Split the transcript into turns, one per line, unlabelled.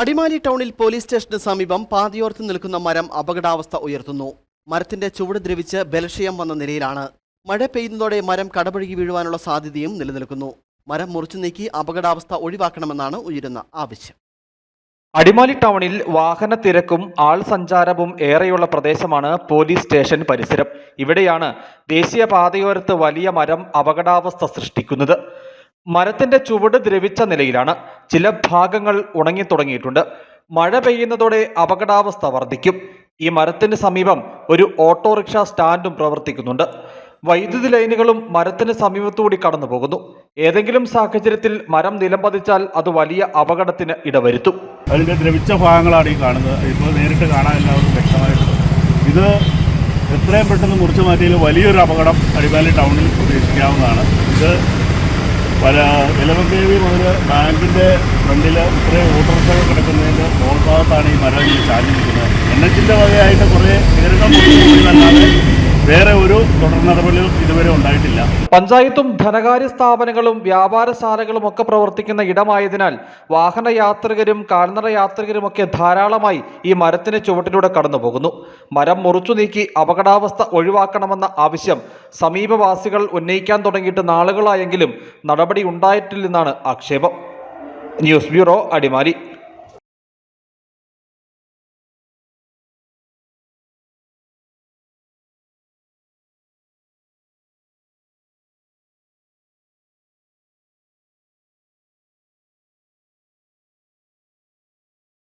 അടിമാലി ടൗണിൽ പോലീസ് സ്റ്റേഷന് സമീപം പാതയോർത്ത് നിൽക്കുന്ന മരം അപകടാവസ്ഥ ഉയർത്തുന്നു. മരത്തിന്റെ ചുവട് ദ്രവിച്ച് ബലക്ഷയം വന്ന നിലയിലാണ്. മഴ പെയ്യുന്നതോടെ മരം കടപുഴകി വീഴുവാനുള്ള സാധ്യതയും നിലനിൽക്കുന്നു. മരം മുറിച്ചു നീക്കി അപകടാവസ്ഥ ഒഴിവാക്കണമെന്നാണ് ഉയരുന്ന ആവശ്യം.
അടിമാലി ടൗണിൽ വാഹന തിരക്കും ആൾ സഞ്ചാരവും ഏറെയുള്ള പ്രദേശമാണ് പോലീസ് സ്റ്റേഷൻ പരിസരം. ഇവിടെയാണ് ദേശീയ പാതയോരത്ത് വലിയ മരം അപകടാവസ്ഥ സൃഷ്ടിക്കുന്നത്. മരത്തിന്റെ ചുവട് ദ്രവിച്ച നിലയിലാണ്. ചില ഭാഗങ്ങൾ ഉണങ്ങി തുടങ്ങിയിട്ടുണ്ട് മഴ പെയ്യുന്നതോടെ അപകടാവസ്ഥ വർദ്ധിക്കും. ഈ മരത്തിന് സമീപം ഒരു ഓട്ടോറിക്ഷ സ്റ്റാൻഡും പ്രവർത്തിക്കുന്നുണ്ട്. വൈദ്യുതി ലൈനുകളും മരത്തിന് സമീപത്തുകൂടി കടന്നു പോകുന്നു ഏതെങ്കിലും സാഹചര്യത്തിൽ മരം നിലംപതിച്ചാൽ അത് വലിയ അപകടത്തിന് ഇടവരുത്തും.
അതിന്റെ ദ്രവിച്ച ഭാഗങ്ങളാണ് ഈ കാണുന്നത്. ഇപ്പോൾ നേരിട്ട് കാണാൻ എല്ലാവർക്കും വ്യക്തമായിട്ട് ഇത് എത്രയും പെട്ടെന്ന് മുറിച്ചു മാറ്റിയാൽ വലിയൊരു അപകടം അടിമാലി ടൗണിൽ പ്രതീക്ഷിക്കാവുന്നതാണ് ഇത് പല ഇലവന്തേവി മുതൽ ബാങ്കിന്റെ ഫ്രണ്ടിൽ ഇത്രയും ഓട്ടോറിക്ഷകൾ കിടക്കുന്നതിന്റെ ഭാഗത്താണ് ഈ മരം ചാഞ്ഞിരിക്കുന്നത്. എൻ എച്ചിന്റെ വകയായിട്ട് കുറേ പേരുകൾ മുറിച്ചുപോയതല്ലാതെ വേറെ ഒരു തുടർ നടപടികളും ഇതുവരെ ഉണ്ടായിട്ടില്ല.
പഞ്ചായത്തും ധനകാര്യ സ്ഥാപനങ്ങളും വ്യാപാരശാലകളും ഒക്കെ പ്രവർത്തിക്കുന്ന ഇടമായതിനാൽ വാഹന യാത്രികരും കാൽനട യാത്രികരുമൊക്കെ ധാരാളമായി ഈ മരത്തിന് ചുവട്ടിലൂടെ കടന്നു പോകുന്നു മരം മുറിച്ചു നീക്കി അപകടാവസ്ഥ ഒഴിവാക്കണമെന്ന ആവശ്യം സമീപവാസികൾ ഉന്നയിക്കാൻ തുടങ്ങിയിട്ട് നാളുകളായെങ്കിലും നടപടി ഉണ്ടായിട്ടില്ലെന്നാണ് ആക്ഷേപം. News bureau Adimali.